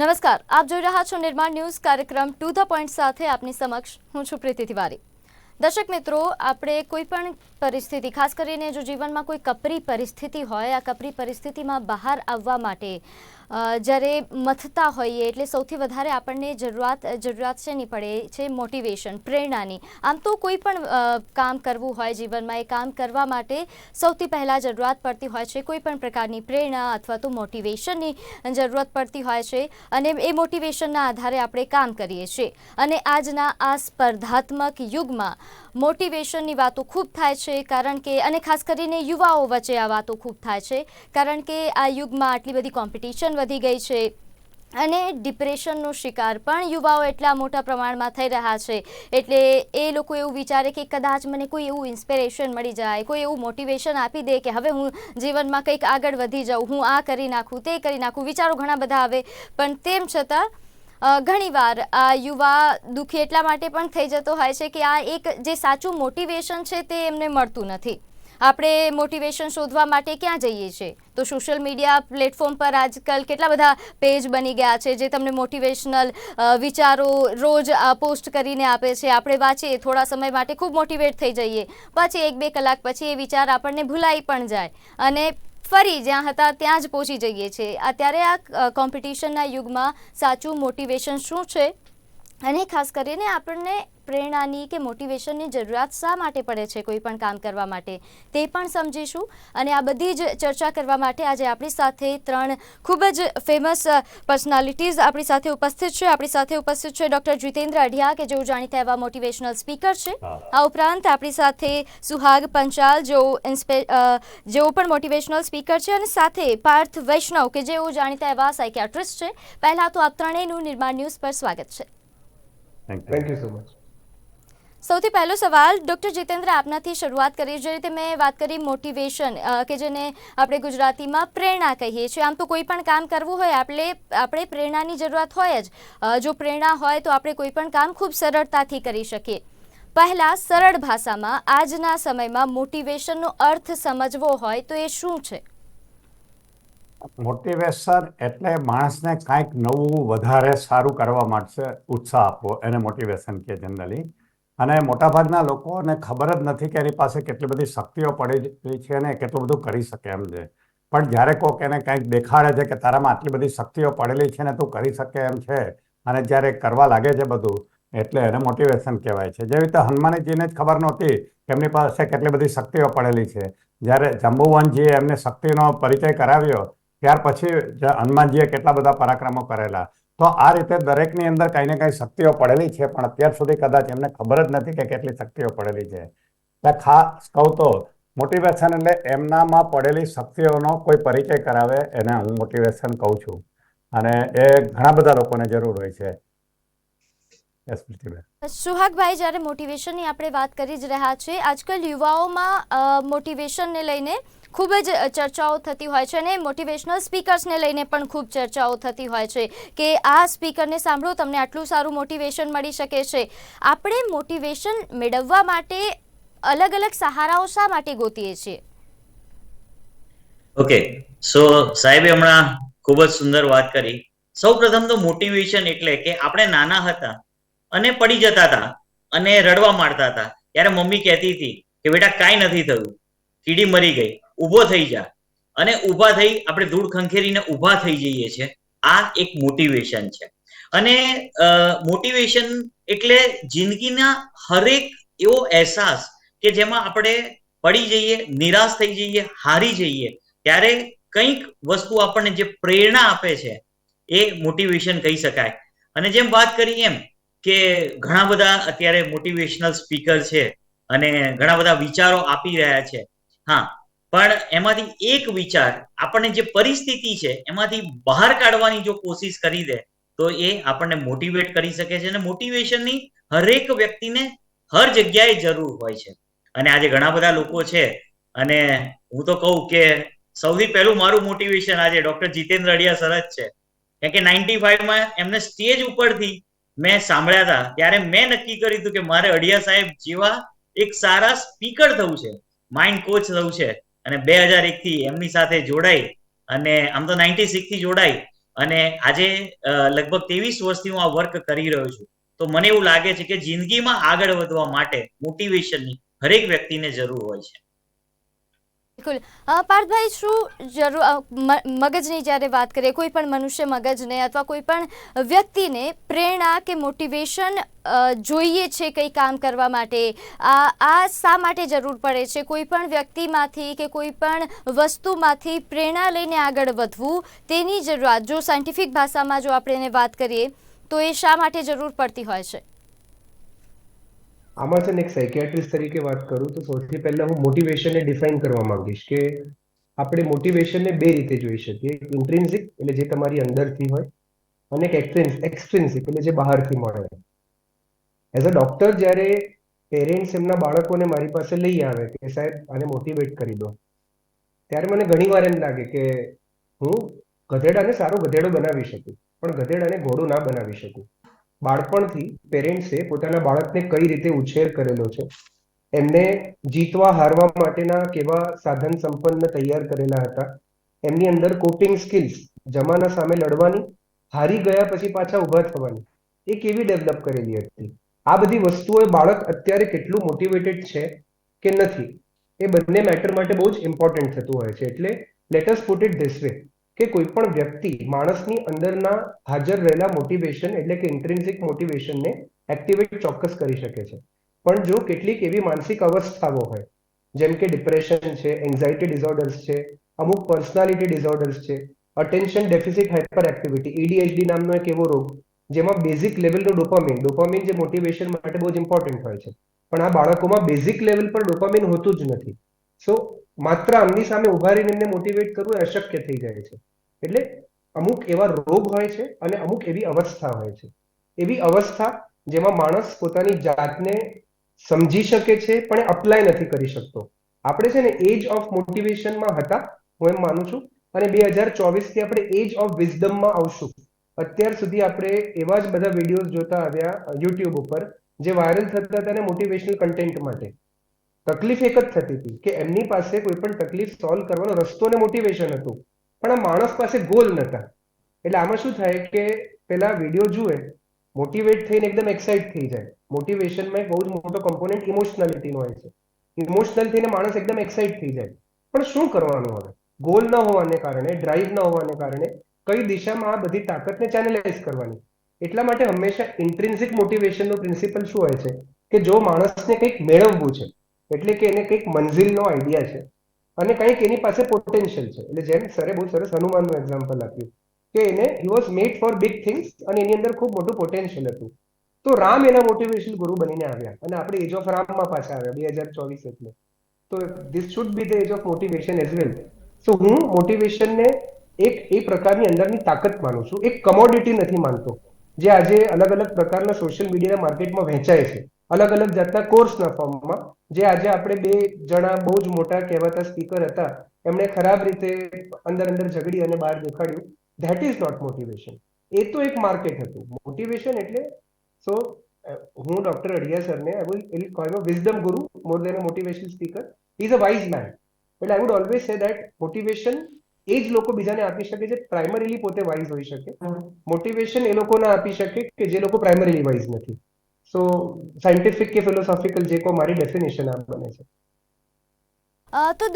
નમસ્કાર, આપ જોઈ રહ્યા છો નિર્માણ ન્યૂઝ કાર્યક્રમ ટુ ધ પોઈન્ટ સાથે આપની સમક્ષ હું છું પ્રીતિ તિવારી. દર્શક મિત્રો, આપણે કોઈ પણ પરિસ્થિતિ, ખાસ કરીને જો જીવનમાં કોઈ કપરી પરિસ્થિતિ હોય, આ કપરી પરિસ્થિતિમાં બહાર આવવા માટે જ્યારે મથતા હોઈએ એટલે સૌથી વધારે આપણને જરૂરિયાત જરૂરિયાત શેની પડે? છે મોટિવેશન પ્રેરણાની. આમ તો કોઈ પણ કામ કરવું હોય જીવનમાં, એ કામ કરવા માટે સૌથી પહેલાં જરૂરિયાત પડતી હોય છે કોઈ પણ પ્રકારની પ્રેરણા અથવા તો મોટિવેશનની જરૂરત પડતી હોય છે અને એ મોટિવેશનના આધારે આપણે કામ કરીએ છીએ. અને આજના આ સ્પર્ધાત્મક યુગમાં મોટિવેશનની વાતો ખૂબ થાય છે, કારણ કે અને ખાસ કરીને યુવાઓ વચ્ચે આ વાતો ખૂબ થાય છે, કારણ કે આ યુગમાં આટલી બધી કોમ્પિટિશન વધી ગઈ છે અને ડિપ્રેશનનો શિકાર પણ યુવાઓ એટલા મોટા પ્રમાણમાં થઈ રહ્યા છે. એટલે એ લોકો એવું વિચારે કે કદાચ મને કોઈ એવું ઇન્સ્પિરેશન મળી જાય, કોઈ એવું મોટિવેશન આપી દે કે હવે હું જીવનમાં કંઈક આગળ વધી જાઉં, હું આ કરી નાખું, તે કરી નાખું, વિચારો ઘણા બધા આવે. પણ તેમ છતાં ઘણીવાર આ યુવા દુઃખી એટલા માટે પણ થઈ જતો હોય છે કે આ એક જે સાચું મોટિવેશન છે તે એમને મળતું નથી. આપણે મોટિવેશન શોધવા માટે ક્યાં જઈએ છીએ તો સોશિયલ મીડિયા પ્લેટફોર્મ પર આજકાલ કેટલા બધા પેજ બની ગયા છે જે તમને મોટિવેશનલ વિચારો રોજ પોસ્ટ કરીને આપે છે. આપણે વાંચીએ, થોડા સમય માટે ખૂબ મોટિવેટ થઈ જઈએ. પછી એક બે કલાક પછી એ વિચાર આપણને ભૂલાઈ પણ જાય. અને ફરી જ્યાં હતા ત્યાં જ પહોંચી જઈએ છીએ. અત્યારે આ કોમ્પિટિશનના યુગમાં સાચું મોટિવેશન શું છે? અને ખાસ કરીને આપણને પ્રેરણાની કે મોટિવેશનની જરૂરિયાત શા માટે પડે છે કોઈ પણ કામ કરવા માટે? તે પણ સમજીશું. અને આ બધી જ ચર્ચા કરવા માટે આજે આપણી સાથે ત્રણ ખૂબ જ ફેમસ પર્સનાલિટીઝ આપણી સાથે ઉપસ્થિત છે. આપણી સાથે ઉપસ્થિત છે ડૉક્ટર જીતેન્દ્ર અઢિયા કે જેઓ જાણીતા એવા મોટિવેશનલ સ્પીકર છે. આ ઉપરાંત આપણી સાથે સુહાગ પંચાલ જેઓ ઇન્સ્પે જેઓ પણ મોટિવેશનલ સ્પીકર છે. અને સાથે પાર્થ વૈષ્ણવ કે જેઓ જાણીતા એવા સાયકિયાટ્રિસ્ટ છે. પહેલાં તો આ ત્રણેયનું નિર્માણ ન્યૂઝ પર સ્વાગત છે. થેન્ક યુ સો મચ સૌથી પહેલો સવાલ, ડૉક્ટર જીતેન્દ્ર આપનાથી શરૂઆત કરી જે રીતે મેં વાત કરી મોટિવેશન કે જેને આપણે ગુજરાતીમાં પ્રેરણા કહીએ છીએ. આમ તો કોઈ પણ કામ કરવું હોય, આપણે આપણે પ્રેરણાની જરૂરત હોય જ. જો પ્રેરણા હોય તો આપણે કોઈ પણ કામ ખૂબ સરળતાથી કરી શકીએ. પહેલાં સરળ ભાષામાં, આજના સમયમાં મોટિવેશનનો અર્થ સમજવો હોય તો એ શું છે? મોટિવેશન એટલે માણસને કાંઈક નવું વધારે સારું કરવા માટે ઉત્સાહ આપવો, એને મોટિવેશન કે જનરલી અને મોટાભાગના લોકોને ખબર જ નથી કે એની પાસે કેટલી બધી શક્તિઓ પડેલી છે અને કેટલું બધું કરી શકે એમ છે. પણ જ્યારે કોઈક એને કંઈક દેખાડે છે કે તારામાં આટલી બધી શક્તિઓ પડેલી છે ને તું કરી શકે એમ છે અને જ્યારે કરવા લાગે છે બધું, એટલે એને મોટિવેશન કહેવાય છે. જેવી રીતે હનુમાનજીને જ ખબર નહોતી કે એમની પાસે કેટલી બધી શક્તિઓ પડેલી છે. જ્યારે જંબુવનજીએ એમને શક્તિનો પરિચય કરાવ્યો, ત્યાર પછી હનુમાનજીએ કેટલા બધા પરાક્રમો કરેલા. તો આ રીતે દરેકની અંદર કંઈ ને કંઈ શક્તિઓ પડેલી છે, પણ અત્યાર સુધી કદાચ એમને ખબર જ નથી કે કેટલી શક્તિઓ પડેલી છે. ખાસ કહું તો મોટિવેશન એટલે એમનામાં પડેલી શક્તિઓનો કોઈ પરિચય કરાવે એને હું મોટિવેશન કહું છું. અને એ ઘણા બધા લોકોને જરૂર હોય છે. સુહાગભાઈ જ્યારે મોટિવેશનની આપણે વાત કરી જ રહ્યા છીએ આજકાલ યુવાઓમાં મોટિવેશનને લઈને ખૂબ જ ચર્ચાઓ થતી હોય છે અને મોટિવેશનલ સ્પીકર્સને લઈને પણ ખૂબ ચર્ચાઓ થતી હોય છે કે આ સ્પીકરને સાંભળો તમને આટલું સારું મોટિવેશન મળી શકે છે. આપણે મોટિવેશન મેળવવા માટે અલગ અલગ સહારાઓ શા માટે ગોતીએ છીએ? ઓકે સો સાહેબે હમણાં ખૂબ જ સુંદર વાત કરી. સૌ પ્રથમ તો મોટિવેશન એટલે કે આપણે નાના હતા અને પડી જતા હતા અને રડવા માંડતા હતા. ત્યારે મમ્મી કહેતી હતી કે, બેટા, કાંઈ નથી થયું. કીડી મરી ગઈ. ઊભો થઈ જા. અને ઊભા થઈ આપણે ધૂળ ખંખેરીને ઊભા થઈ જઈએ છીએ. આ એક મોટિવેશન છે. અને મોટિવેશન એટલે જિંદગીના હરેક એવો અહેસાસ કે જેમાં આપણે પડી જઈએ, નિરાશ થઈ જઈએ, હારી જઈએ, ત્યારે કંઈક વસ્તુ આપણને જે પ્રેરણા આપે છે, એ મોટિવેશન કહી શકાય. અને જેમ વાત કરી એમ કે ઘણા બધા અત્યારે મોટિવેશનલ સ્પીકર છે અને ઘણા બધા વિચારો આપી રહ્યા છે. હા, પણ એમાંથી એક વિચાર આપણને જે પરિસ્થિતિ છે, એમાંથી બહાર કાઢવાની જો કોશિશ કરી દે, તો એ આપણને મોટિવેટ કરી શકે છે અને મોટિવેશનની હરેક વ્યક્તિને હર જગ્યાએ જરૂર હોય છે. અને આજે ઘણા બધા લોકો છે, અને હું તો કહું કે સૌથી પહેલું મારું મોટિવેશન આજે ડોક્ટર જીતેન્દ્ર અડિયા સરજ છે. કેમ કે નાઇન્ટી ફાઈવમાં એમને સ્ટેજ ઉપરથી મેં સાંભળ્યા હતા. ત્યારે મેં નક્કી કર્યું હતું કે મારે અડિયા સાહેબ જેવા એક સારા સ્પીકર થવું છે. માઇન્ડ કોચ થવું છે. અને બે હજાર એક થી એમની સાથે જોડાઈ અને આમ તો નાઇન્ટી સિક્સથી જોડાઈ અને આજે લગભગ ત્રેવીસ વર્ષથી હું આ વર્ક કરી રહ્યો છું. તો મને એવું લાગે છે કે જિંદગીમાં આગળ વધવા માટે મોટિવેશનની હરેક વ્યક્તિને જરૂર હોય છે. બિલકુલ. પાર્થભાઈ, શું જરૂર મગજની જ્યારે વાત કરીએ, કોઈ પણ મનુષ્ય મગજને અથવા કોઈ પણ વ્યક્તિને પ્રેરણા કે મોટિવેશન જોઈએ છે કંઈ કામ કરવા માટે? આ આ શા માટે જરૂર પડે છે? કોઈ પણ વ્યક્તિમાંથી કે કોઈ પણ વસ્તુમાંથી પ્રેરણા લઈને આગળ વધવું, તેની જરૂરિયાત જો સાયન્ટિફિક ભાષામાં જો આપણે એને વાત કરીએ, તો એ શા માટે જરૂર પડતી હોય છે? આમાં છે ને એક સાયકિયાટ્રિસ્ટ તરીકે વાત કરું તો સૌથી પહેલા હું મોટિવેશનને ડિફાઇન કરવા માંગીશ કે આપણે મોટિવેશનને બે રીતે જોઈ શકીએ. એક ઇન્ટ્રિન્સિક એટલે જે તમારી અંદરથી હોય, અને એક એક્સટ્રિન્સિક એટલે જે બહારથી મળે. એઝ અ ડોક્ટર જ્યારે પેરેન્ટ્સ એમના બાળકોને મારી પાસે લઈ આવે કે સાહેબ આને મોટિવેટ કરી દો, ત્યારે મને ઘણીવાર એમ લાગે કે હું ગધેડાને સારો ગધેડો બનાવી શકું, પણ ગધેડાને ઘોડો ના બનાવી શકું. બાળપણથી પેરેન્ટ્સે પોતાના બાળકને કઈ રીતે ઉછેર કરેલો છે? એમને જીતવા હારવા માટેના કેવા સાધન સંપન્ન તૈયાર કરેલા હતા? એમની અંદર કોપિંગ સ્કિલ્સ જમાના સામે લડવાની, હારી ગયા પછી પાછા ઊભા થવાની, એ કેવી ડેવલપ કરેલી હતી? આ બધી વસ્તુઓ બાળક અત્યારે કેટલું મોટિવેટેડ છે કે નથી, એ બંને મેટર માટે બહુ જ ઇમ્પોર્ટન્ટ થતું હોય છે. એટલે let's put it this way કે કોઈ પણ વ્યક્તિ માણસની અંદરના હાજર રહેલા મોટિવેશન એટલે કે ઇન્ટ્રિન્સિક મોટિવેશનને એક્ટિવેટ ચોક્કસ કરી શકે છે. પણ જો કેટલીક એવી માનસિક અવસ્થાઓ હોય, જેમ કે ડિપ્રેશન છે એન્ઝાઇટી ડિસઓર્ડર્સ છે, અમુક પર્સનાલિટી ડિસઓર્ડર્સ છે attention deficit hyper activity ADHD નામનો એક એવો રોગ, જેમાં બેઝિક લેવલનો ડોપામિન ડોપામિન જે મોટિવેશન માટે બહુ જ ઇમ્પોર્ટન્ટ હોય છે. પણ આ બાળકોમાં બેઝિક લેવલ પર ડોપામિન હોતું જ નથી. સો માત્ર આમની સામે ઊભા રહીને એમને મોટિવેટ કરવું અશક્ય થઈ જાય છે. એટલે અમુક એવા રોગ હોય છે અને અમુક એવી અવસ્થા હોય છે. એવી અવસ્થા જેમાં માણસ પોતાની જાતને સમજી શકે છે પણ અપ્લાય નથી કરી શકતો. આપણે છે ને એજ ઓફ મોટિવેશનમાં હતા, હું એમ માનું છું. અને બે હજાર ચોવીસથી આપણે એજ ઓફ વિઝડમમાં આવશું. અત્યાર સુધી આપણે એવા જ બધા વિડીયોઝ જોતા આવ્યા યુટ્યુબ ઉપર, જે વાયરલ થતા હતા ને મોટિવેશનલ કન્ટેન્ટ માટે. તકલીફ એક જ થતી હતી કે એમની પાસે કોઈ પણ તકલીફ સોલ્વ કરવાનો રસ્તો ને મોટિવેશન હતું. પણ આ માણસ પાસે ગોલ નતા એટલે આમાં શું થાય કે પેલા વીડિયો જુએ મોટિવેટ થઈને એકદમ એક્સાઇટ થઈ જાય. મોટિવેશનમાં એક બહુ જ મોટો કમ્પોનેન્ટ ઇમોશનાલિટીનો હોય છે. ઇમોશનલ થઈને માણસ એકદમ એક્સાઇટ થઈ જાય. પણ શું કરવાનું હવે? ગોલ ન હોવાને કારણે ડ્રાઈવ ન હોવાને કારણે કઈ દિશામાં આ બધી તાકતને ચેનલાઇઝ કરવાની? એટલા માટે હંમેશા ઇન્ટ્રિન્સિક મોટિવેશનનો પ્રિન્સિપલ શું હોય છે? કે જો માણસને કંઈક મેળવવું છે એટલે કે એને કંઈક મંઝિલનો આઈડિયા છે. અને કંઈક એની પાસે પોટેન્શિયલ છે. એટલે જેમ સરે બહુ સરસ હનુમાનનું એક્ઝામ્પલ આપ્યું કે એને he was made for big things અને એની અંદર ખૂબ મોટું પોટેન્શિયલ હતું. તો રામ એના મોટિવેશનલ ગુરુ બનીને આવ્યા અને આપણે એજ ઓફ રામમાં પાછા આવ્યા બે હજાર ચોવીસ એટલે. તો this should be the age of motivation as well so હું મોટિવેશનને એક, એ પ્રકારની અંદરની તાકાત માનું છું. એક કમોડિટી નથી માનતો. જે આજે અલગ અલગ પ્રકારના સોશિયલ મીડિયાના માર્કેટમાં વહેંચાય છે. અલગ અલગ જાતના કોર્સના ફોર્મમાં જે આજે આપણે બે જણા બહુ જ મોટા કહેવાતા સ્પીકર હતા. એમણે ખરાબ રીતે અંદર અંદર ઝઘડી અને બહાર દેખાડ્યું. ધેટ ઇઝ નોટ મોટિવેશન એ તો એક માર્કેટ હતું. મોટિવેશન એટલે સો હું ડોક્ટર અડિયા સરને આઈ will call wisdom guru more than a motivation speaker is a wise man એટલે I would always say that motivation એ જ લોકો બીજાને આપી શકે જે પ્રાઇમરીલી પોતે વાઇઝ હોઈ શકે. મોટિવેશન એ લોકોને આપી શકે કે જે લોકો પ્રાઇમરીલી વાઇઝ નથી. સો સાયન્ટિફિક કે ફિલોસોફિકલ જે કો મારી ડેફિનેશન આ બને છે. તો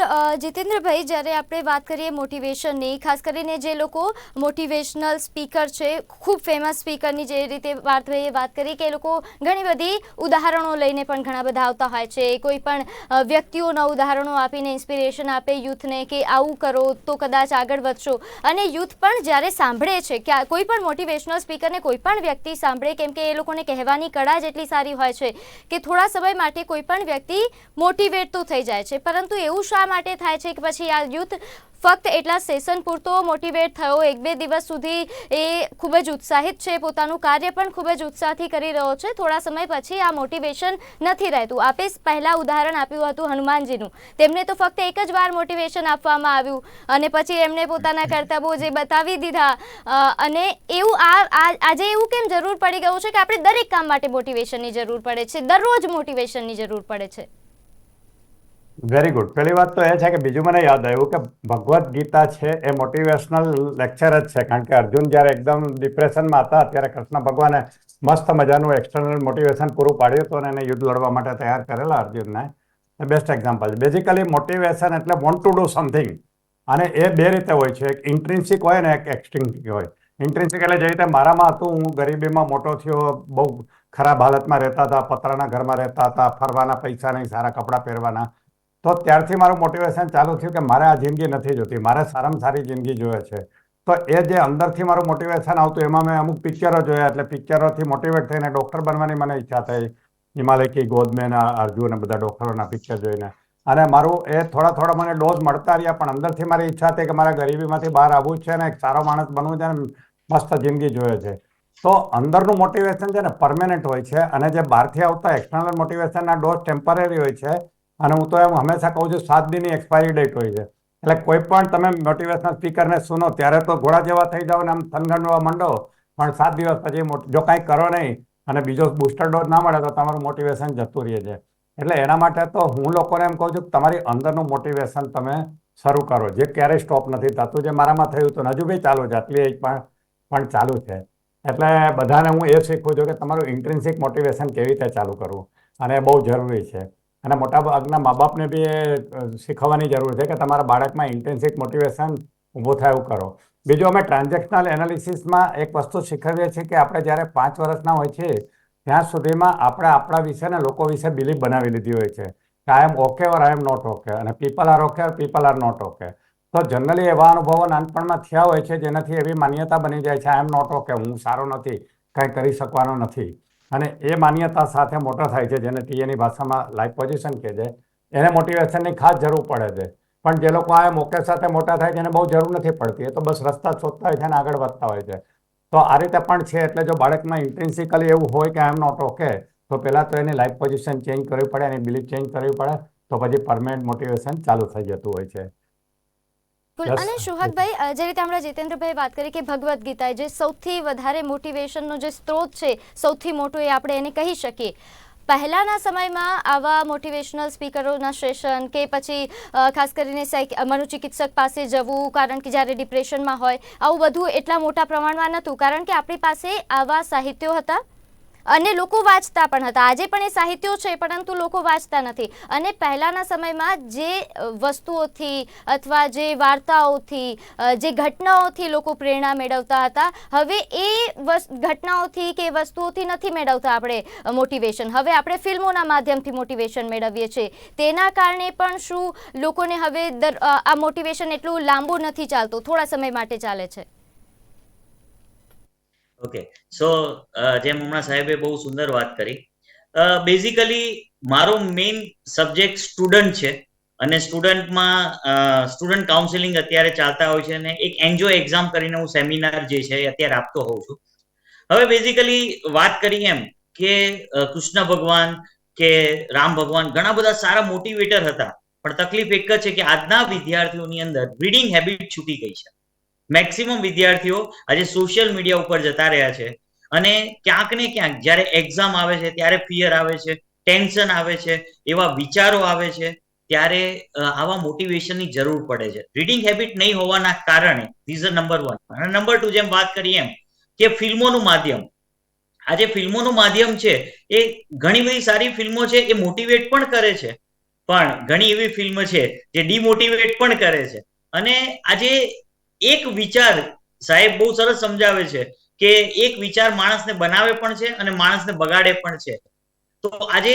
જીતેન્દ્રભાઈ, જ્યારે આપણે વાત કરીએ મોટિવેશનની, ખાસ કરીને જે લોકો મોટિવેશનલ સ્પીકર છે, ખૂબ ફેમસ સ્પીકરની જે રીતે પાર્થભાઈએ વાત કરી કે એ લોકો ઘણી બધી ઉદાહરણો લઈને પણ ઘણા બધા આવતા હોય છે. કોઈ પણ વ્યક્તિઓના ઉદાહરણો આપીને ઇન્સ્પિરેશન આપે યુથને કે આવું કરો તો કદાચ આગળ વધશો. અને યુથ પણ જ્યારે સાંભળે છે કે કોઈ પણ મોટિવેશનલ સ્પીકરને કોઈ પણ વ્યક્તિ સાંભળે, કેમ કે એ લોકોને કહેવાની કળા જ એટલી સારી હોય છે કે થોડા સમય માટે કોઈ પણ વ્યક્તિ મોટિવેટ તો થઈ જાય છે, પરંતુ એવું શા માટે થાય છે કે પછી આ યુથ ફક્ત એટલા સેશન પૂરતો મોટિવેટ થયો? એક બે દિવસ સુધી એ ખૂબ જ ઉત્સાહિત છે, પોતાનું કાર્ય પણ ખૂબ જ ઉત્સાહથી કરી રહ્યો છે. થોડા સમય પછી આ મોટિવેશન નથી રહેતું. આપે પહેલાં ઉદાહરણ આપ્યું હતું હનુમાનજીનું. તેમને તો ફક્ત એક જ વાર મોટિવેશન આપવામાં આવ્યું અને પછી એમણે પોતાના કર્તવ્યો જે બતાવી દીધા અને એવું આ, આ- આજે એવું કેમ જરૂર પડી ગયું છે કે આપણે દરેક કામ માટે મોટિવેશનની જરૂર પડે છે? દરરોજ મોટિવેશનની જરૂર પડે છે. વેરી ગુડ પહેલી વાત તો એ છે કે બીજું મને યાદ આવ્યું કે ભગવદ્ ગીતા છે એ મોટિવેશનલ લેક્ચર જ છે, કારણ કે અર્જુન જ્યારે એકદમ ડિપ્રેશનમાં હતા, ત્યારે કૃષ્ણ ભગવાને મસ્ત મજાનું એક્સટર્નલ મોટિવેશન પૂરું પાડ્યું હતું અને એને યુદ્ધ લડવા માટે તૈયાર કરેલા અર્જુનને. બેસ્ટ એક્ઝામ્પલ છે બેઝિકલી મોટિવેશન એટલે વોન્ટ ટુ ડુ સમથિંગ અને એ બે રીતે હોય છે. એક ઇન્ટ્રિન્સિક હોય ને એક એક્સટિન્સિક હોય. ઇન્ટ્રિન્સિક એટલે જે રીતે મારામાં હતું, હું ગરીબીમાં મોટો થયો, બહુ ખરાબ હાલતમાં રહેતા હતા, પતરાના ઘરમાં રહેતા હતા, ફરવાના પૈસા નહીં સારા કપડાં પહેરવાના તો ત્યારથી મારું મોટિવેશન ચાલુ થયું કે મારે આ જિંદગી નથી જોતી. મારે સારામાં સારી જિંદગી જોઈએ છે. તો એ જે અંદરથી મારું મોટિવેશન આવતું, એમાં મેં અમુક પિક્ચરો જોયા એટલે પિક્ચરોથી મોટિવેટ થઈને ડૉક્ટર બનવાની મને ઈચ્છા થઈ. હિમાલય કી ગોદ મેં અને બધા ડૉક્ટરોના પિક્ચર જોઈને. અને મારું એ થોડા થોડા મને ડોઝ મળતા રહ્યા, પણ અંદરથી મારી ઈચ્છા હતી કે મારે ગરીબીમાંથી બહાર આવવું છે ને એક સારો માણસ બનવું છે ને મસ્ત જિંદગી જોઈએ છે. તો અંદરનું મોટિવેશન છે ને પરમેનન્ટ હોય છે અને જે બહારથી આવતા એક્સટર્નલ મોટિવેશનના ડોઝ ટેમ્પરરી હોય છે અને હું તો એમ હંમેશા કહું છું, સાત દિનની એક્સપાયરી ડેટ હોય છે. એટલે કોઈ પણ તમે મોટિવેશનલ સ્પીકરને સુનો, ત્યારે તો ઘોડા જેવા થઈ જાઓ ને આમ થનગણવા માંડો. પણ સાત દિવસ પછી જો કાંઈ કરો નહીં અને બીજો બુસ્ટર ડોઝ ના મળે તો તમારું મોટિવેશન જતું રહે છે. એટલે એના માટે તો હું લોકોને એમ કહું છું કે તમારી અંદરનું મોટિવેશન તમે શરૂ કરો. જે ક્યારેય સ્ટોપ નથી થતું, જે મારામાં થયું હતું હજુ બી ચાલુ છે, આટલી એજ પણ પણ ચાલુ છે. એટલે બધાને હું એ શીખું છું કે તમારું ઇન્ટ્રિન્સિક મોટિવેશન કેવી રીતે ચાલુ કરવું અને એ બહુ જરૂરી છે. અને મોટાભાગના મા બાપને બી એ શીખવવાની જરૂર છે કે તમારા બાળકમાં ઇન્ટેન્સિક મોટિવેશન ઊભું થાય એવું કરો. બીજું અમે ટ્રાન્ઝેક્શનલ એનાલિસિસમાં એક વસ્તુ શીખવીએ છીએ કે આપણે જ્યારે પાંચ વર્ષના હોય છે ત્યાં સુધીમાં આપણે આપણા વિશે ને લોકો વિશે બિલીફ બનાવી લીધી હોય છે. કે I am okay or I am not okay અને people are okay or people are not okay તો જનરલી એવા અનુભવો નાનપણમાં થયા હોય છે જેનાથી એવી માન્યતા બની જાય છે આઈ એમ નોટ ઓકે હું સારો નથી, કાંઈ કરી શકવાનો નથી. અને એ માન્યતા સાથે મોટો થાય છે, જેને ટીએની ભાષામાં લાઈફ પોઝિશન કહે છે. એને મોટિવેશનની ખાસ જરૂર પડે છે. પણ જે લોકો આ મોકે સાથે મોટા થાય છે, એને બહુ જરૂર નથી પડતી. એ તો બસ રસ્તા શોધતા હોય છે અને આગળ વધતા હોય છે. તો આ રીતે પણ છે, એટલે જો બાળકમાં ઇન્ટેન્સિકલી એવું હોય કે આઈ એમ નોટ ઓકે તો પહેલાં તો એની લાઈફ પોઝિશન ચેન્જ કરવી પડે, એની બિલીફ ચેન્જ કરવી પડે, તો પછી પરમેન્ટ મોટિવેશન ચાલુ થઈ જતું હોય છે. અને સુહાગભાઈ જે રીતે હમણાં જીતેન્દ્રભાઈ વાત કરી કે ભગવદ્ ગીતા જે સૌથી વધારે મોટિવેશનનો જે સ્ત્રોત છે સૌથી મોટો એ આપણે એને કહી શકીએ. પહેલાંના સમયમાં આવા મોટિવેશનલ સ્પીકરોના સેશન કે પછી ખાસ કરીને મનોચિકિત્સક પાસે જવું કારણ કે જ્યારે ડિપ્રેશનમાં હોય આવું બધું એટલા મોટા પ્રમાણમાં નહોતું. કારણ કે આપણી પાસે આવા સાહિત્યો હતા. અને લોકો વાંચતા પણ હતા. આજે પણ એ સાહિત્યો છે, પરંતુ લોકો વાંચતા નથી. અને પહેલાંના સમયમાં જે વસ્તુઓથી અથવા જે વાર્તાઓથી જે ઘટનાઓથી લોકો પ્રેરણા મેળવતા હતા, હવે એ ઘટનાઓથી કે વસ્તુઓથી નથી મેળવતા આપણે મોટિવેશન. હવે આપણે ફિલ્મોના માધ્યમથી મોટિવેશન મેળવીએ છીએ. તેના કારણે પણ શું, લોકોને હવે આ મોટિવેશન એટલું લાંબુ નથી ચાલતું. થોડા સમય માટે ચાલે છે. ઓકે સો જેમ હમણાં સાહેબે બહુ સુંદર વાત કરી. બેઝિકલી મારો મેઇન સબ્જેક્ટ સ્ટુડન્ટ છે. અને સ્ટુડન્ટમાં સ્ટુડન્ટ કાઉન્સિલિંગ અત્યારે ચાલતા હોય છે અને એક એન્જો એક્ઝામ કરીને હું સેમિનાર જે છે અત્યારે આપતો હોઉં છું. હવે બેઝિકલી વાત કરી એમ કે કૃષ્ણ ભગવાન કે રામ ભગવાન ઘણા બધા સારા મોટિવેટર હતા. પણ તકલીફ એક જ છે કે આજના વિદ્યાર્થીઓની અંદર રીડિંગ હેબિટ છૂટી ગઈ છે. મેક્સિમમ વિદ્યાર્થીઓ આજે સોશિયલ મીડિયા ઉપર જતા રહ્યા છે. અને ક્યાંક ને ક્યાંક જ્યારે એક્ઝામ આવે છે, ત્યારે ફિયર આવે છે ટેન્શન આવે છે, એવા વિચારો આવે છે, ત્યારે આવા મોટિવેશનની જરૂર પડે છે. રીડિંગ હેબિટ નહીં હોવાના કારણે ધીઝ નંબર વન અને નંબર ટુ જેમ વાત કરીએ એમ, કે ફિલ્મોનું માધ્યમ. આજે ફિલ્મોનું માધ્યમ છે, એ ઘણી બધી સારી ફિલ્મો છે, એ મોટિવેટ પણ કરે છે. પણ ઘણી એવી ફિલ્મ છે, જે ડિમોટિવેટ પણ કરે છે. અને આજે એક વિચાર સાહેબ બહુ સરસ સમજાવે છે કે એક વિચાર માણસને બનાવે પણ છે અને માણસને બગાડે પણ છે. તો આજે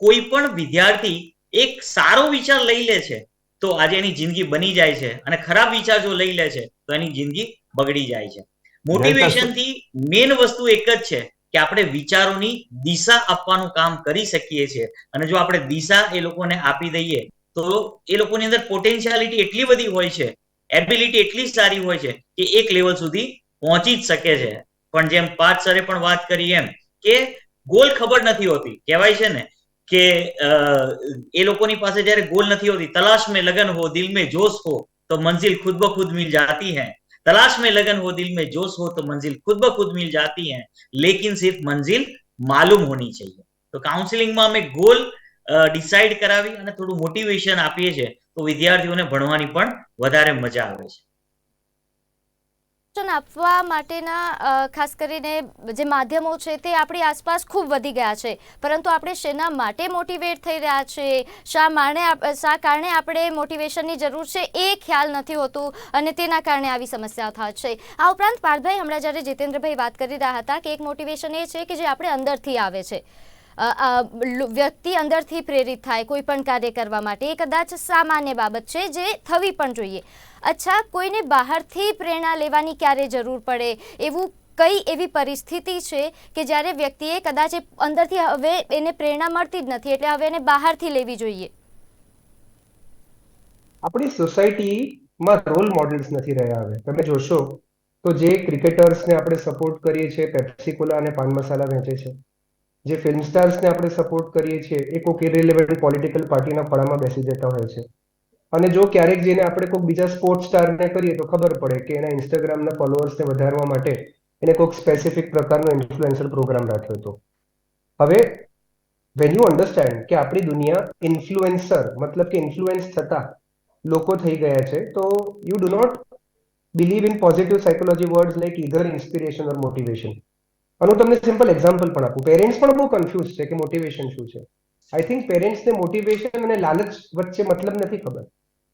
કોઈ પણ વિદ્યાર્થી એક સારો વિચાર લઈ લે છે તો આજે એની જિંદગી બની જાય છે અને ખરાબ વિચાર જો લઈ લે છે તો એની જિંદગી બગડી જાય છે. મોટિવેશનથી મેન વસ્તુ એક જ છે કે આપણે વિચારોની દિશા આપવાનું કામ કરી શકીએ છીએ અને જો આપણે દિશા એ લોકોને આપી દઈએ તો એ લોકોની અંદર પોટેન્શિયાલિટી એટલી બધી હોય છે એબિલિટી એટલી સારી હોય છે કે એક લેવલ સુધી પહોંચી જ શકે છે. પણ જેમ પાર્થ સરે પણ વાત કરી એમ કે ગોલ ખબર નથી હોતી. કહેવાય છે ને કે એ લોકોની પાસે જ્યારે ગોલ નથી હોતી, તલાશ મેં લગન હો, દિલ મેં જોશ હો, તો મંજિલ ખુદ બ ખુદ મિલ જાતી હૈ. તલાશ में લગન હો, દિલ में જોશ હો, તો मंजिल ખુદ બ ખુદ મિલ જાતી है લેકિન સિર્ફ मंजिल માલુમ હોની चाहिए તો काउंसलिंग में हमें गोल ડિસાઈડ કરાવી અને થોડું મોટિવેશન આપીએ છીએ, તો વિદ્યાર્થીઓને ભણવાની પણ વધારે મજા આવે છે. આપવા માટેના ખાસ કરીને જે માધ્યમો છે તે આપણી આસપાસ ખૂબ વધી ગયા છે. પરંતુ આપણે શેના માટે મોટિવેટ થઈ રહ્યા છે? શા માણે શા કારણે આપણે મોટિવેશનની જરૂર છે એ ખ્યાલ નથી હોતું અને તેના કારણે આવી સમસ્યાઓ થાય છે? આ ઉપરાંત પાર્થભાઈ, હમણાં જ્યારે જીતેન્દ્રભાઈ વાત કરી રહ્યા હતા કે એક મોટિવેશન એ છે કે જે આપણે અંદરથી આવે છે. વ્યક્તિ અંદરથી પ્રેરિત થાય કોઈ પણ કાર્ય કરવા માટે, એ કદાચ સામાન્ય બાબત છે જે થવી પણ જોઈએ. અચ્છા, કોઈને બહારથી પ્રેરણા લેવાની ક્યારે જરૂર પડે? એવું કઈ એવી પરિસ્થિતિ છે કે જ્યારે વ્યક્તિએ કદાચ અંદરથી હવે એને પ્રેરણા મળતી જ નથી, એટલે હવે એને બહારથી લેવી જોઈએ? આપણી સોસાયટીમાં રોલ મોડેલ્સ નથી રહ્યા હવે. તમે જોશો તો જે ક્રિકેટર્સને આપણે સપોર્ટ કરીએ છીએ, પેપ્સી અને પાન મસાલા વેચે છે. જે ફિલ્મ સ્ટાર્સને આપણે સપોર્ટ કરીએ છીએ, એ કોઈક ઇરેલેવન્ટ પોલિટિકલ પાર્ટીના ફળામાં બેસી જતા હોય છે. અને જો ક્યારેક જઈને આપણે કોઈક બીજા સ્પોર્ટ સ્ટારને કરીએ તો ખબર પડે કે એના ઇન્સ્ટાગ્રામના ફોલોઅર્સને વધારવા માટે એને કોઈક સ્પેસિફિક પ્રકારનો ઇન્ફ્લુએન્સર પ્રોગ્રામ રાખ્યો હતો. હવે વેન યુ અન્ડરસ્ટેન્ડ કે આપણી દુનિયા ઇન્ફ્લુએન્સર મતલબ કે ઇન્ફ્લુએન્સ થતા લોકો થઈ ગયા છે, તો you do not believe in positive psychology words like either inspiration or motivation અને હું તમને સિમ્પલ એક્ઝામ્પલ પણ આપું. પેરેન્ટ્સ પણ બહુ કન્ફ્યુઝ છે કે મોટિવેશન શું છે. આઈ થિંક પેરેન્ટ્સને મોટિવેશન અને લાલચ વચ્ચે મતલબ નથી ખબર.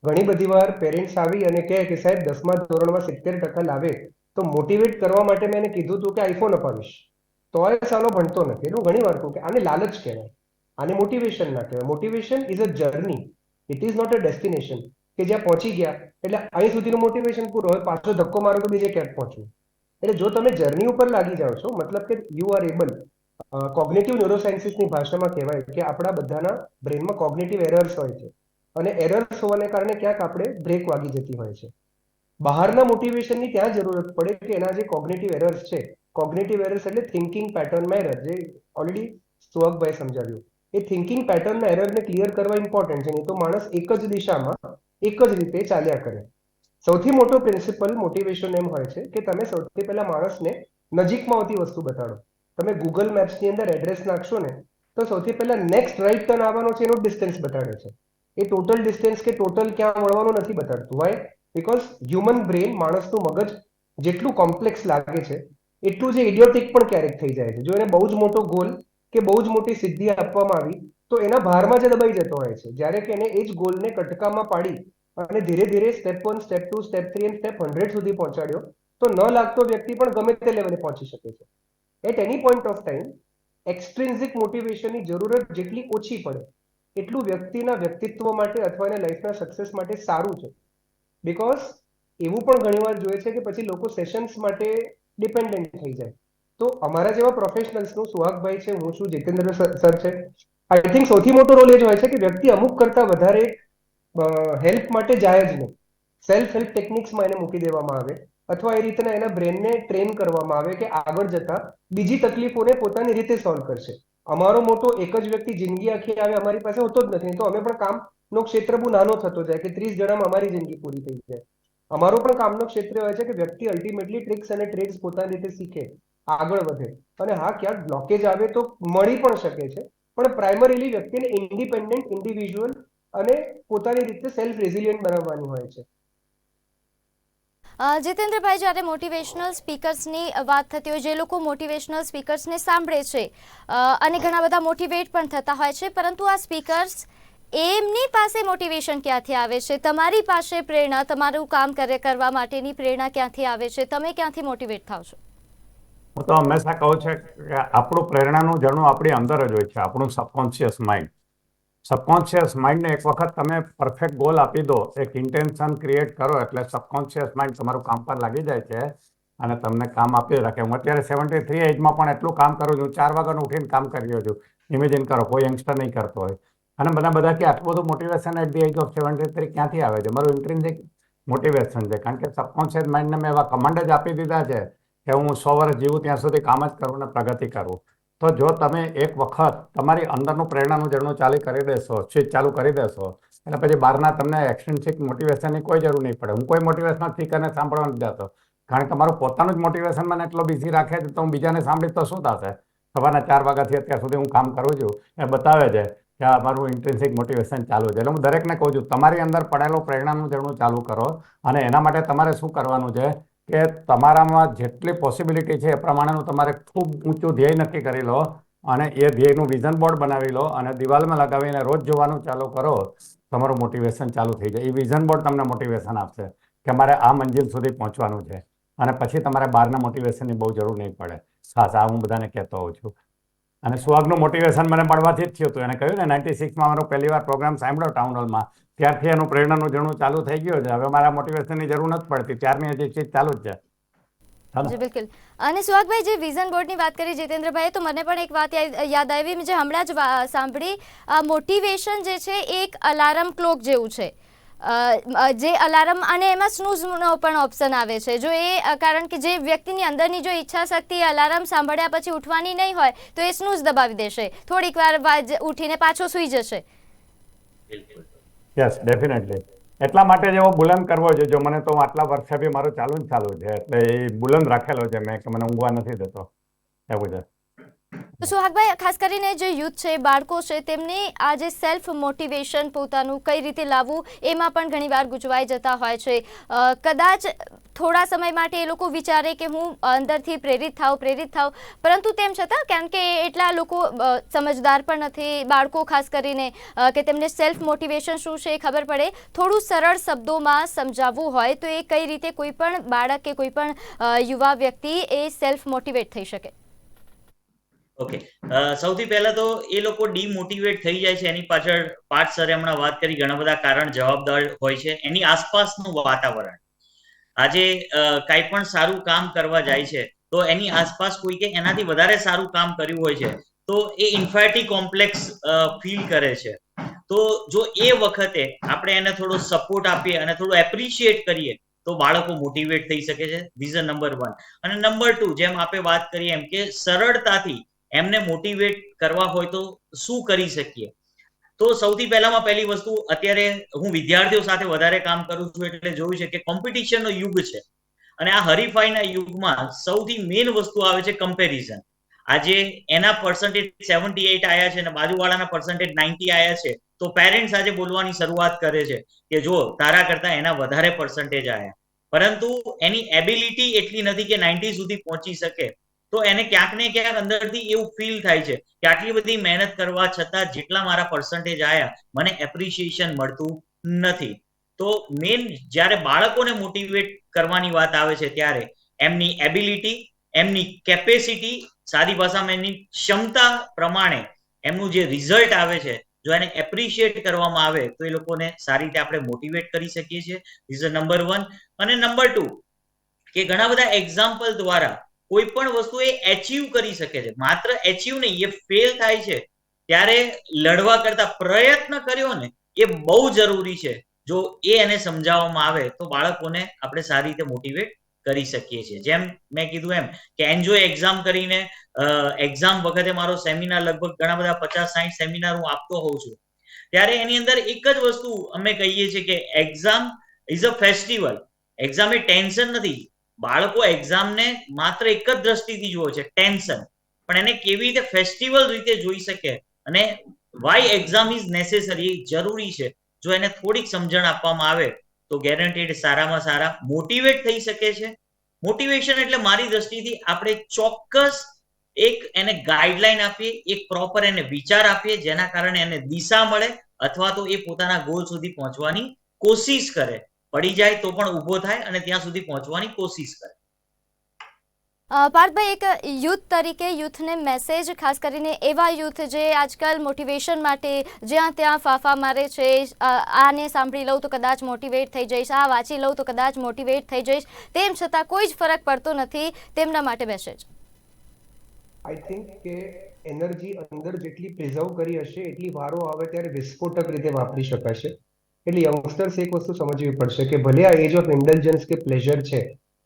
ઘણી બધી વાર પેરેન્ટ્સ આવી અને કહે કે સાહેબ દસમા ધોરણમાં સિત્તેર ટકા લાવે, તો મોટિવેટ કરવા માટે મેં એને કીધું હતું કે આઈફોન અપાવીશ. તોય સાલો ભણતો નથી. એટલે ઘણી વાર કહું કે આને લાલચ કહેવાય. આને મોટિવેશન ના કહેવાય. Motivation is a journey it is not a destination કે જ્યાં પહોંચી ગયા. એટલે અહીં સુધીનું મોટિવેશન પૂરું હવે પાછો ધક્કો મારો તો બીજે ક્યાંક પહોંચવું એટલે જો તમે જર્ની ઉપર લાગી જાઓ છો, મતલબ કે યુ આર એબલ કોગ્નેટિવ ન્યુરોસાયન્સીસની ભાષામાં કહેવાય કે આપણા બધાના બ્રેનમાં કોગ્નેટિવ એરર્સ હોય છે. અને એરર્સ હોવાને કારણે ક્યાંક આપણે બ્રેક વાગી જતી હોય છે. બહારના મોટિવેશનની ત્યાં જરૂરત પડે કે એના જે કોગ્નેટિવ એરર્સ છે. કોગ્નેટિવ એરર્સ એટલે થિંકિંગ પેટર્નમાં એરર જે ઓલરેડી સુહકભાઈ સમજાવ્યું. એ થિંકિંગ પેટર્નના એરરને ક્લિયર કરવા ઇમ્પોર્ટન્ટ છે, નહીં તો માણસ એક જ દિશામાં એક જ રીતે ચાલ્યા કરે. સૌથી મોટો પ્રિન્સિપલ મોટિવેશન એમ હોય છે કે તમે સૌથી પહેલા માણસને નજીકમાં આવતી વસ્તુ બતાડો. તમે ગૂગલ મેપ્સની અંદર એડ્રેસ નાખશો ને, તો સૌથી પહેલા નેક્સ્ટ રાઈટ ટર્ન આવવાનો છે એનો ડિસ્ટન્સ બતાડે છે. એ ટોટલ ડિસ્ટન્સ કે ટોટલ ક્યાં વળવાનું નથી બતાડતું. વાય બીકોઝ હ્યુમન બ્રેન માણસનું મગજ જેટલું કોમ્પ્લેક્સ લાગે છે, એટલું જે ઇડિયોટિક પણ ક્યારેક થઈ જાય છે. જો એને બહુ જ મોટો ગોલ કે બહુ જ મોટી સિદ્ધિ આપવામાં આવી, તો એના ભારમાં જ દબાઈ જતો હોય છે. જ્યારે કે એને એ જ ગોલને કટકામાં પાડી અને ધીરે ધીરે step one step two step three અને સ્ટેપ હંડ્રેડ સુધી પહોંચાડ્યો. તો ન લાગતો વ્યક્તિ પણ ગમે તે લેવલે પહોંચી શકે છે. At any point of time extrinsic મોટિવેશનની જરૂરત જેટલી ઓછી પડે, એટલું વ્યક્તિના વ્યક્તિત્વ માટે અથવા એના લાઈફના સક્સેસ માટે સારું છે. બિકોઝ એવું પણ ઘણીવાર જોઈએ છે કે પછી લોકો સેશન્સ માટે ડિપેન્ડન્ટ થઈ જાય. તો અમારા જેવા પ્રોફેશનલ્સનું સુહાગભાઈ છે, હું છું જીતેન્દ્ર સર છે. આઈ થિંક સૌથી મોટો રોલ એ જ હોય છે કે વ્યક્તિ અમુક કરતા વધારે હેલ્પ માટે જાય જ નહીં સેલ્ફ હેલ્પ ટેકનિક્સમાં એને મૂકી દેવામાં આવે. અથવા એ રીતના એના બ્રેનને ટ્રેન કરવામાં આવે કે આગળ જતા બીજી તકલીફોને પોતાની રીતે સોલ્વ કરશે. અમારો મોટો એક જ વ્યક્તિ જિંદગી આખી આવે અમારી પાસે હોતો જ નથી. તો અમે પણ કામનો ક્ષેત્ર બહુ નાનો થતો જાય કે ત્રીસ જણામાં અમારી જિંદગી પૂરી થઈ જાય. અમારો પણ કામનો ક્ષેત્ર હોય છે કે વ્યક્તિ અલ્ટિમેટલી ટ્રિક્સ અને ટ્રેડ્સ પોતાની રીતે શીખે, આગળ વધે. અને હા, ક્યાંક બ્લોકેજ આવે તો મળી પણ શકે છે. પણ પ્રાઇમરીલી વ્યક્તિને ઇન્ડિપેન્ડન્ટ ઇન્ડિવિજ્યુઅલ અને પોતાની રીતે સેલ્ફ રેઝિલિયન્ટ બનાવવાની હોય છે. જીતેન્દ્રભાઈ જ્યારે મોટિવેશનલ સ્પીકર્સની વાત થતી હોય જે લોકો મોટિવેશનલ સ્પીકર્સને સાંભળે છે અને ઘણા બધા મોટિવેટ પણ થતા હોય છે પરંતુ આ સ્પીકર્સ એમની પાસે મોટિવેશન ક્યાંથી આવે છે? તમારી પાસે પ્રેરણા તમારું કામ કાર્ય કરવા માટેની પ્રેરણા ક્યાંથી આવે છે? તમે ક્યાંથી મોટિવેટ થાવ છો? હું તો હંમેશા કહું છું કે આપણું પ્રેરણાનું જણું આપણી અંદર જ હોય છે આપણું સબકોન્શિયસ માઇન્ડ સબકોન્શિયસ માઇન્ડને એક વખત તમે પરફેક્ટ ગોલ આપી દો, એક ઇન્ટેન્શન ક્રિએટ કરો, એટલે સબકોન્શિયસ માઇન્ડ તમારું કામ પર લાગી જાય છે અને તમને કામ આપી રાખે. હું અત્યારે સેવન્ટી થ્રી એજમાં પણ એટલું કામ કરું છું, ચાર વાગ્યાનું ઉઠીને કામ કરી રહ્યો છું. ઇમેજિન કરો, કોઈ યંગસ્ટર નહીં કરતો હોય. અને બધા બધા કે આટલું બધું motivation at the age of seventy three ક્યાંથી આવે છે? મારું ઇન્ટ્રિન્સિક મોટિવેશન છે. કારણ કે સબકોન્શિયસ માઇન્ડને મેં એવા કમાન્ડ જ આપી દીધા છે કે હું સો વર્ષ જીવું, ત્યાં સુધી કામ જ કરું ને પ્રગતિ કરું. તો જો તમે એક વખત તમારી અંદરનું પ્રેરણાનું ઝરણું ચાલુ કરી દેશો સ્વિચ ચાલુ કરી દેશો એટલે પછી બહારના તમને એક્સટેન્સિક મોટિવેશનની કોઈ જરૂર નહીં પડે. હું કોઈ મોટિવેશનલ સ્પીકરને સાંભળવા નથી જતો. કારણ કે તમારું પોતાનું જ મોટિવેશન મને એટલો બિઝી રાખે છે તો હું બીજાને સાંભળી તો શું થશે? સવારના ચાર વાગ્યાથી અત્યાર સુધી હું કામ કરું છું. એ બતાવે છે કે આ અમારું ઇન્ટ્રેન્સિક મોટિવેશન ચાલુ છે. એટલે હું દરેકને કહું છું, તમારી અંદર પડેલો પ્રેરણાનું ઝરણું ચાલુ કરો અને એના માટે તમારે શું કરવાનું છે? કે તમારામાં જેટલી પોસિબિલિટી છે એ પ્રમાણેનું તમારે ખૂબ ઊંચું ધ્યેય નક્કી કરી લો અને એ ધ્યેયનું વિઝન બોર્ડ બનાવી લો અને દિવાલમાં લગાવીને રોજ જોવાનું ચાલુ કરો, તમારું મોટિવેશન ચાલુ થઈ જાય. એ વિઝન બોર્ડ તમને મોટિવેશન આપશે કે મારે આ મંજિલ સુધી પહોંચવાનું છે અને પછી તમારે બહારના મોટિવેશનની બહુ જરૂર નહીં પડે. ખાસ આ હું બધાને કહેતો હોઉં છું. અને સુહાગનું મોટિવેશન મને મળવાથી જ થયું હતું. એને કહ્યું ને નાઇન્ટી સિક્સમાં મારો પહેલી વાર પ્રોગ્રામ સાંભળ્યો ટાઉન હોલમાં ત્યારથી એનું પ્રેરણાનું જણું ચાલુ થઈ ગયું છે. હવે મારા મોટિવેશનની જરૂર નથી પડતી. ત્યારની હજી ચીજ ચાલુ જ છે. જી બિલકુલ. અને સુહાગભાઈ જે વિઝન બોર્ડની વાત કરી જીતેન્દ્રભાઈ તો મને પણ એક વાત યાદ યાદ આવી. મેં જે હમણાં જ વા- સાંભળી આ મોટિવેશન જે છે એ એક અલાર્મ ક્લોક જેવું છે. જે અલાર્મ અને એમાં સ્નૂઝનો પણ ઓપ્શન આવે છે. જો એ કારણ કે જે વ્યક્તિની અંદરની જો ઈચ્છા શક્તિ અલાર્મ સાંભળ્યા પછી ઉઠવાની નહીં હોય તો એ સ્નૂઝ દબાવી દેશે. થોડીક વાર ઉઠીને પાછો સૂઈ જશે. બિલકુલ. યસ ડેફિનેટલી એટલા માટે જ એવો બુલંદ કરવો છે જો મને તો આટલા વર્ષે બી મારું ચાલુ જ ચાલુ છે. એટલે એ બુલંદ રાખેલો છે મેં કે મને ઊંઘવા નથી દેતો. એવું છે. તો સુહાગભાઈ, ખાસ કરીને જે યુથ છે, બાળકો છે, તેમને આ જે સેલ્ફ મોટિવેશન પોતાનું કઈ રીતે લાવવું, એમાં પણ ઘણીવાર ગુજવાઈ જતા હોય છે. કદાચ થોડા સમય માટે એ લોકો વિચારે કે હું અંદરથી પ્રેરિત થાઉં પ્રેરિત થાઉં. પરંતુ તેમ છતાં, કારણ કે એટલા લોકો સમજદાર પણ નથી, બાળકો ખાસ કરીને કે તેમને સેલ્ફ મોટિવેશન શું છે એ ખબર પડે. થોડું સરળ શબ્દોમાં સમજાવવું હોય તો એ કઈ રીતે કોઈ પણ બાળક કે કોઈ પણ યુવા વ્યક્તિ એ સેલ્ફ મોટિવેટ થઈ શકે. ઓકે સૌથી પહેલા તો એ લોકો ડીમોટિવેટ થઈ જાય છે. એની પાછળ પાર્ટ સરે હમણાં વાત કરી, ઘણા બધા કારણ, જવાબદાર હોય છે. એની આસપાસનું વાતાવરણ. આજે કાંઈ પણ સારું કામ કરવા જાય છે, તો એની આસપાસ કોઈ કે એનાથી વધારે સારું કામ કર્યું હોય છે, તો એ ઇન્ફાયટી કોમ્પ્લેક્સ ફીલ કરે છે. તો જો એ વખતે આપણે એને થોડો સપોર્ટ આપીએ અને થોડું એપ્રિશિએટ કરીએ, તો બાળકો મોટિવેટ થઈ શકે છે. વિઝન નંબર વન અને નંબર ટુ જેમ આપણે વાત કરીએ એમ કે સરળતાથી એમને મોટિવેટ કરવા હોય તો શું કરી શકીએ? તો સૌથી પહેલામાં પહેલી વસ્તુ, અત્યારે હું વિદ્યાર્થીઓ સાથે વધારે કામ કરું છું એટલે જોયું છે કે કોમ્પિટિશનનો યુગ છે. અને આ હરીફાઈના યુગમાં સૌથી મેઇન વસ્તુ આવે છે કમ્પેરિઝન આજે એના પર્સન્ટેજ સેવન્ટી એઇટ આવ્યા છે અને બાજુવાળાના પર્સન્ટેજ નાઇન્ટી આવ્યા છે. તો પેરેન્ટ્સ આજે બોલવાની શરૂઆત કરે છે કે જો તારા કરતા એના વધારે પર્સન્ટેજ આવ્યા પરંતુ એની એબિલિટી એટલી નથી કે નાઇન્ટી સુધી પહોંચી શકે. તો એને ક્યાંક ને ક્યાંક અંદરથી એવું ફીલ થાય છે કે આટલી બધી મહેનત કરવા છતાં જેટલા મારા પર્સન્ટેજ આવ્યા મને એપ્રિશિએશન મળતું નથી. તો મેઇન જ્યારે બાળકોને મોટિવેટ કરવાની વાત આવે છે ત્યારે એમની એબિલિટી એમની કેપેસિટી સાદી ભાષામાં એમની ક્ષમતા પ્રમાણે એમનું જે રિઝલ્ટ આવે છે, જો એને એપ્રિશિએટ કરવામાં આવે, તો એ લોકોને સારી રીતે આપણે મોટિવેટ કરી શકીએ છીએ. ઇઝ નંબર વન અને નંબર ટુ કે ઘણા બધા એક્ઝામ્પલ દ્વારા કોઈ પણ વસ્તુ એ એચીવ કરી શકે છે. માત્ર એચીવ નહીં, એ ફેલ થાય છે. ત્યારે લડવા કરતા પ્રયત્ન કર્યો ને, એ બહુ જરૂરી છે. જો એ એને સમજાવવામાં આવે, તો બાળકોને આપણે સારી રીતે મોટિવેટ કરી શકીએ છીએ. જેમ મેં કીધું એમ કે એન્જોય એક્ઝામ કરીને એક્ઝામ વખતે મારો સેમિનાર લગભગ ઘણા બધા પચાસ સાઠ સેમિનાર હું આપતો હોઉં છું. ત્યારે એની અંદર એક જ વસ્તુ અમે કહીએ છીએ કે exam is a festival exam A tension નથી. બાળકો એક્ઝામને માત્ર એક જ દ્રષ્ટિથી જુએ છે, ટેન્શન. પણ એને કેવી રીતે ફેસ્ટિવલ રીતે જોઈ શકે અને વાય એક્ઝામ ઇઝ નેસેસરી જરૂરી છે, જો એને થોડીક સમજણ આપવામાં આવે, તો ગેરંટીડ સારામાં સારા મોટિવેટ થઈ શકે છે. મોટિવેશન એટલે મારી દ્રષ્ટિથી આપણે ચોક્કસ એક એને ગાઈડલાઈન આપીએ, એક પ્રોપર એને વિચાર આપીએ, જેના કારણે એને દિશા મળે, અથવા તો એ પોતાના ગોલ સુધી પહોંચવાની કોશિશ કરે. પડી જાય તો પણ ઊભો થાય અને ત્યાં સુધી પહોંચવાની કોશિશ કરે. પાર્થભાઈ એક યુથ તરીકે યુથને મેસેજ ખાસ કરીને એવા યુથ જે આજકાલ મોટિવેશન માટે જ્યાં ત્યાં ફાફા મારે છે આને સાંભળી લઉં તો કદાચ મોટિવેટ થઈ જઈશ આ વાંચી લઉં તો કદાચ મોટિવેટ થઈ જઈશ તેમ છતાં કોઈ જ ફરક પડતો નથી તેમના માટે મેસેજ આઈ થિંક કે એનર્જી અંદર જેટલી પ્રિઝર્વ કરી હશે એટલી વારો આવે ત્યારે વિસ્ફોટક રીતે વાપરી શકાશે. એટલે યંગસ્ટર્સ એક વસ્તુ સમજવી પડશે કે ભલે આ એજ ઓફ ઇન્ટેલિજન્સ કે પ્લેઝર છે,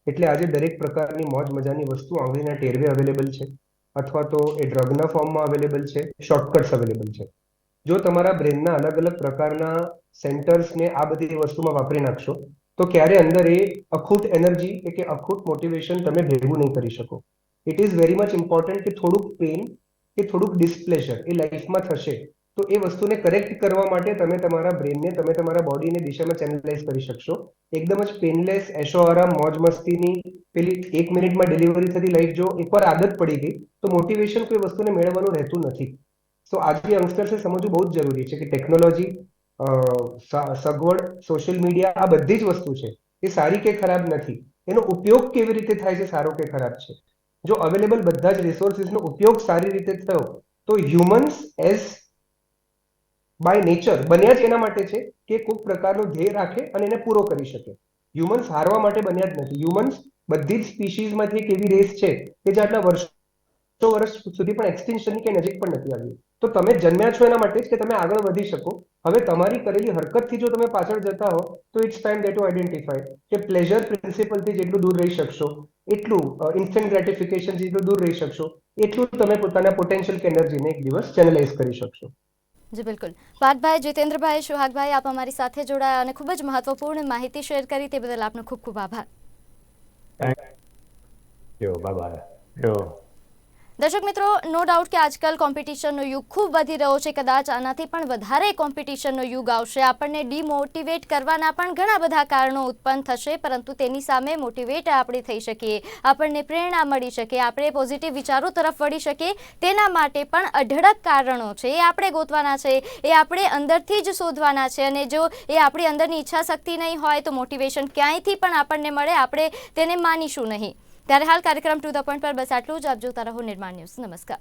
એટલે આજે દરેક પ્રકારની મોજ મજાની વસ્તુ આંગળીના ટેરવે અવેલેબલ છે, અથવા તો એ ડ્રગના ફોર્મમાં અવેલેબલ છે શોર્ટકટ્સ અવેલેબલ છે. જો તમારા બ્રેનના અલગ અલગ પ્રકારના સેન્ટર્સને આ બધી વસ્તુમાં વાપરી નાખશો, તો ક્યારે અંદર એ અખૂટ એનર્જી કે અખૂટ મોટિવેશન તમે ભેગું નહીં કરી શકો. It is very much important કે થોડુંક પેઇન કે થોડુંક ડિસ્પ્લેઝર એ લાઈફમાં થશે. તો એ વસ્તુને કરેક્ટ કરવા માટે તમે તમારા બ્રેનને, તમે તમારા બોડીને દિશામાં ચેનલાઇઝ કરી શકશો. એકદમ જ પેનલેસ એશો આરામ મોજ મસ્તીની પેલી એક મિનિટમાં ડિલિવરી થતી લાઈફ જો એકવાર આદત પડી ગઈ, તો મોટિવેશન કોઈ વસ્તુને મેળવવાનું રહેતું નથી. સો આજે યંગસ્ટર્સે સમજવું બહુ જ જરૂરી છે કે ટેકનોલોજી સગવડ સોશિયલ મીડિયા આ બધી જ વસ્તુ છે, એ સારી કે ખરાબ નથી. એનો ઉપયોગ કેવી રીતે થાય છે સારો કે ખરાબ છે? જો અવેલેબલ બધા જ રિસોર્સિસનો ઉપયોગ સારી રીતે થયો, તો હ્યુમન્સ એઝ બાય નેચર બન્યા જ એના માટે છે કે કોઈક પ્રકારનો ધ્યેય રાખે અને એને પૂરો કરી શકે. હ્યુમન્સ હારવા માટે બન્યા જ નથી. હ્યુમન્સ બધી જ સ્પીસીઝમાંથી એક એવી રેસ છે કે જે આટલા વર્ષો વર્ષ સુધી પણ એક્સટિન્શનની કે નજીક પણ નથી આવી. તો તમે જન્મ્યા છો એના માટે જ કે તમે આગળ વધી શકો. હવે તમારી કરેલી હરકતથી જો તમે પાછળ જતા હો, તો it's time day to identify કે પ્લેઝર પ્રિન્સિપલથી જેટલું દૂર રહી શકશો, એટલું ઇન્સ્ટન્ટ ગ્રેટિફિકેશન જેટલું દૂર રહી શકશો, એટલું તમે પોતાના પોટેન્શિયલ કે એનર્જીને એક દિવસ ચેનલાઇઝ કરી શકશો. જી, બિલકુલ. પાર્થભાઈ, જીતેન્દ્રભાઈ, સુહાગભાઈ, આપ અમારી સાથે જોડાયા અને ખૂબ જ મહત્વપૂર્ણ માહિતી શેર કરી તે બદલ આપનો ખૂબ ખૂબ આભાર. બાય યો દર્શક મિત્રો નો ડાઉટ કે આજકાલ કોમ્પિટિશનનો યુગ ખૂબ વધી રહ્યો છે. કદાચ આનાથી પણ વધારે કોમ્પિટિશનનો યુગ આવશે. આપણને ડિમોટિવેટ કરવાના પણ ઘણા બધા કારણો ઉત્પન્ન થશે, પરંતુ તેની સામે મોટિવેટ આપણે થઈ શકીએ. આપણને પ્રેરણા મળી શકે, આપણે પોઝિટિવ વિચારો તરફ વળી શકીએ. તેના માટે પણ અઢળક કારણો છે. એ આપણે ગોતવાના છે, એ આપણે અંદરથી જ શોધવાના છે. અને જો એ આપણી અંદરની ઈચ્છા શક્તિ નહીં હોય, તો મોટિવેશન ક્યાંયથી પણ આપણને મળે, આપણે તેને માનીશું નહીં. ત્યારે હાલ કાર્યક્રમ ટુ ધ પોઈન્ટ પર બસ આટલું જ. આપ જોતા રહો નિર્માણ ન્યૂઝ. નમસ્કાર.